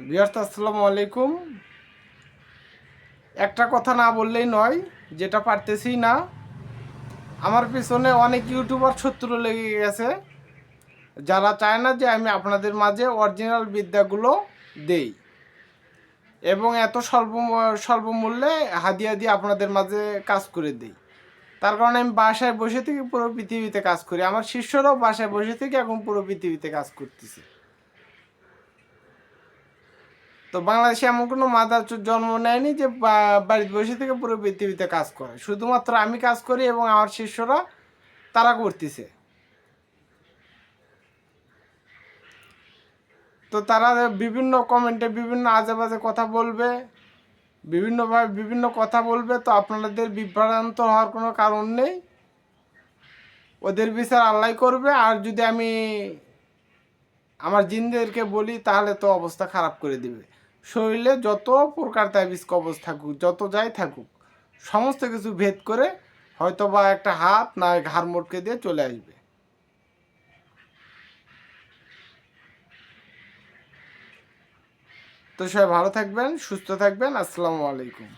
বিয়ার্স আসসালামু আলাইকুম। একটা কথা না বললেই নয়, যেটা পারতেছি না। আমার পিছনে অনেক ইউটিউবার শত্রু লেগে গেছে, যারা চায় না যে আমি আপনাদের মাঝে অরিজিনাল বিদ্যাগুলো দেই। এবং এত স্বল্প ম- স্বল্প মূল্যে হাদিয়া দিয়ে আপনাদের মাঝে কাজ করে দিই। তার কারণে আমি বাসায় বসে থেকে পুরো পৃথিবীতে কাজ করি। আমার শিষ্যরাও বাসায় বসে থেকে এখন পুরো পৃথিবীতে কাজ করতেছে। তো বাংলাদেশে এমন কোনো মাদার জন্ম নেয়নি যে বাড়িতে বসে থেকে পুরো পৃথিবীতে কাজ করে। শুধুমাত্র আমি কাজ করি এবং আমার শিষ্যরা তারা করতেছে। তো তারা বিভিন্ন কমেন্টে বিভিন্ন আজে বাজে কথা বলবে, বিভিন্নভাবে বিভিন্ন কথা বলবে, তো আপনাদের বিভ্রান্ত হওয়ার কোনো কারণ নেই। ওদের বিচার আল্লাহ করবে। আর যদি আমি আমার জিনদেরকে বলি, তাহলে তো অবস্থা খারাপ করে দিবে। শরীরে যত প্রকার তাবিজ কবজ থাকুক, যত যাই থাকুক, সমস্ত কিছু ভেদ করে হয়তো বা একটা হাত না ঘাড় মোটকে দিয়ে চলে আসবে। তো সবাই ভালো থাকবেন, সুস্থ থাকবেন, আসসালামু আলাইকুম।